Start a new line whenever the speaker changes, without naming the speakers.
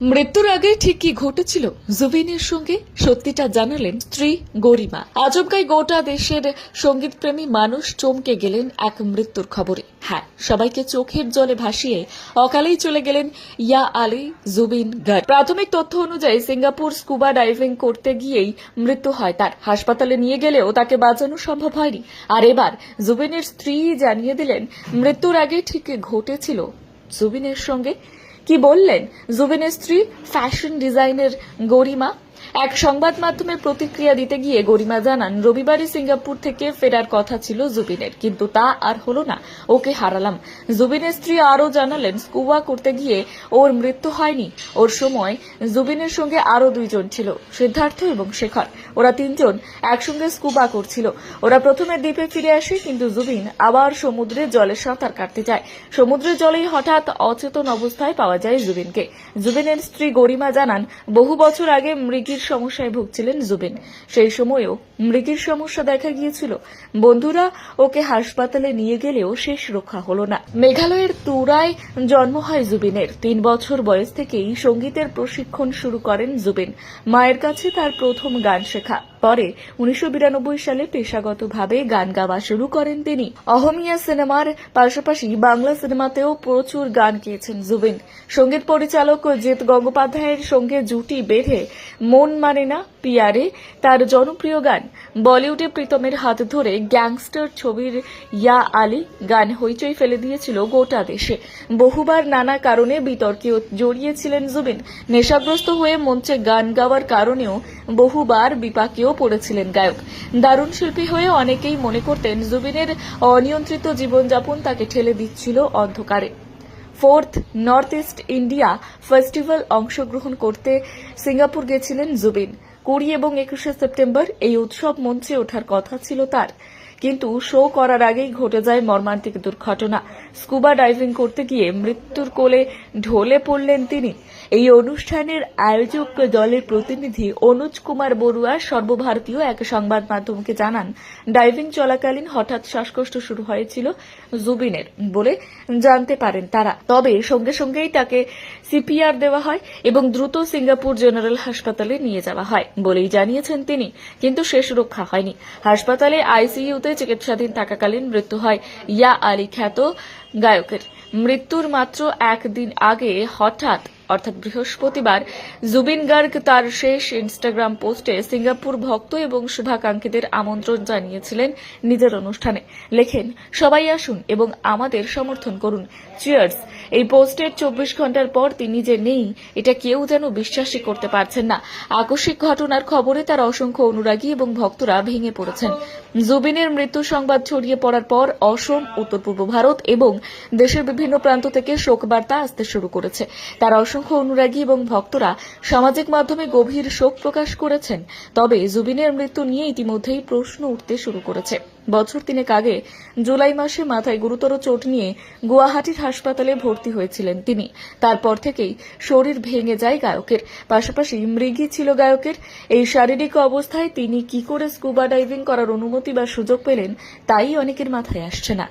মৃত্যুর আগে ঠিক কি ঘটেছিল। জুবিনের সঙ্গে সত্যিটা জানালেন স্ত্রী গরিমা। আজবগাই গোটা দেশের সঙ্গীতপ্রেমী মানুষ চমকে গেলেন এক মৃত্যুর খবরে। হ্যাঁ সবাইকে চোখের জলে ভাসিয়ে অকালেই চলে গেলেন ইয়া আলী, জুবিন গার্গ প্রাথমিক তথ্য অনুযায়ী সিঙ্গাপুর স্কুবা ডাইভিং করতে গিয়েই মৃত্যু হয় তার। হাসপাতালে নিয়ে গেলেও তাকে বাঁচানো সম্ভব হয়নি। আর এবার জুবিনের স্ত্রী জানিয়ে দিলেন, মৃত্যুর আগে ঠিক ঘটেছিল। জুবিনের সঙ্গে কি বললেন? জুবিনের স্ত্রী ফ্যাশন ডিজাইনের গরিমা? এক সংবাদ মাধ্যমে প্রতিক্রিয়া দিতে গিয়ে গরিমা জানান, রবিবারই সিঙ্গাপুর থেকে ফেরার কথা ছিল জুবিনের, কিন্তু তা আর হলো না, ওকে হারালাম। জুবিনের স্ত্রী আরও জানালেন, স্কুবা করতে গিয়ে ওর মৃত্যু হয়নি, ওর সময় জুবিনের সঙ্গে আরও দুইজন ছিল, সিদ্ধার্থ এবং শেখর। ওরা তিনজন একসঙ্গে স্কুবা করছিল। ওরা প্রথমে দ্বীপে ফিরে আসে, কিন্তু জুবিন আবার সমুদ্রের জলে সাঁতার কাটতে যায়। সমুদ্রের জলেই হঠাৎ অচেতন অবস্থায় পাওয়া যায় জুবিনকে। জুবিনের স্ত্রী গরিমা জানান, বহু বছর আগে মৃগীর সমস্যায় ভুগছিলেন জুবিন। সেই সময়েও মৃগের সমস্যা দেখা গিয়েছিল। বন্ধুরা, ওকে হাসপাতালে নিয়ে গেলেও শেষ রক্ষা হল না। মেঘালয়ের তুরায় জন্ম হয় জুবিনের। তিন বছর বয়স থেকেই সঙ্গীতের প্রশিক্ষণ শুরু করেন জুবিন। মায়ের কাছে তার প্রথম গান শেখা। পরে উনিশশো বিরানব্বই সালে পেশাগতভাবে গান গাওয়া শুরু করেন তিনি। অহমিয়া সিনেমার পাশাপাশি বাংলা সিনেমাতেও প্রচুর গান গেয়েছেন জুবিন। সংগীত পরিচালক জিৎ গঙ্গোপাধ্যায়ের সঙ্গে জুটি বেঁধে মন মানে না পিয়ারে তার জনপ্রিয় গান। বলিউডে প্রীতমের হাত ধরে গ্যাংস্টার ছবির ইয়া আলী গান হইচই ফেলে দিয়েছিল গোটা দেশে। বহুবার নানা কারণে বিতর্কে জড়িয়েছিলেন জুবিন। নেশাগ্রস্ত হয়ে মঞ্চে গান গাওয়ার কারণেও বহুবার বিপাকেও পড়েছিলেন গায়ক। দারুণ শিল্পী হয়ে অনেকেই মনে করতেন জুবিনের অনিয়ন্ত্রিত জীবনযাপন তাকে ঠেলে দিচ্ছিল অন্ধকারে। Fourth, north east India festival অংশগ্রহণ করতে সিঙ্গাপুর গেছিলেন জুবিন। কুড়ি এবং একুশে সেপ্টেম্বর এই উৎসব মঞ্চে ওঠার কথা ছিল তার। কিন্তু শো করার আগেই ঘটে যায় মর্মান্তিক দুর্ঘটনা। স্কুবা ডাইভিং করতে গিয়ে মৃত্যুর কোলে ঢলে পড়লেন তিনি। এই অনুষ্ঠানের আয়োজক দলের প্রতিনিধি অনুজ কুমার বড়ুয়া সর্বভারতীয় এক সংবাদ মাধ্যমকে জানান, ডাইভিং চলাকালীন হঠাৎ শ্বাসকষ্ট শুরু হয়েছিল জুবিনের বলে জানতে পারেন তারা। তবে সঙ্গে সঙ্গেই তাকে সিপিআর দেওয়া হয় এবং দ্রুত সিঙ্গাপুর জেনারেল হাসপাতালে নিয়ে যাওয়া হয় বলেই জানিয়েছেন তিনি, কিন্তু শেষ রক্ষা হয়নি। হাসপাতালে আইসিইউতে চিকিৎসাধীন থাকাকালীন মৃত্যু হয় ইয়া আলী খ্যাত গায়কের। মৃত্যুর মাত্র একদিন আগে হঠাৎ অর্থাৎ বৃহস্পতিবার, জুবিন গার্গ তার শেষ ইনস্টাগ্রাম পোস্টে সিঙ্গাপুর ভক্ত এবং শুভাকাঙ্ক্ষীদের আমন্ত্রণ জানিয়েছিলেন নিজের অনুষ্ঠানে। লেখেন, সবাই আসুন এবং আমাদের সমর্থন করুন। চিয়ার্স এই পোস্টের চব্বিশ ঘণ্টার পর তিনি যে নেই, এটা কেউ যেন বিশ্বাসই করতে পারছেন না। আকস্মিক ঘটনার খবরে তার অসংখ্য অনুরাগী এবং ভক্তরা ভেঙে পড়েছেন। জুবিনের মৃত্যু সংবাদ ছড়িয়ে পড়ার পর অসম, উত্তর পূর্ব ভারত এবং দেশের বিভিন্ন প্রান্ত থেকে শোকবার্তা আসতে শুরু করেছে। তার অসংখ্য অনুরাগী এবং ভক্তরা সামাজিক মাধ্যমে গভীর শোক প্রকাশ করেছেন। তবে জুবিনের মৃত্যু নিয়ে ইতিমধ্যেই প্রশ্ন উঠতে শুরু করেছে। বছর তিনেক আগে জুলাই মাসে মাথায় গুরুতর চোট নিয়ে গুয়াহাটির হাসপাতালে ভর্তি হয়েছিলেন তিনি। তারপর থেকেই শরীর ভেঙে যায় গায়কের। পাশাপাশি মৃগী ছিল গায়কের। এই শারীরিক অবস্থায় তিনি কি করে স্কুবা ডাইভিং করার অনুমতি বা সুযোগ পেলেন, তাই অনেকের মাথায় আসছে না।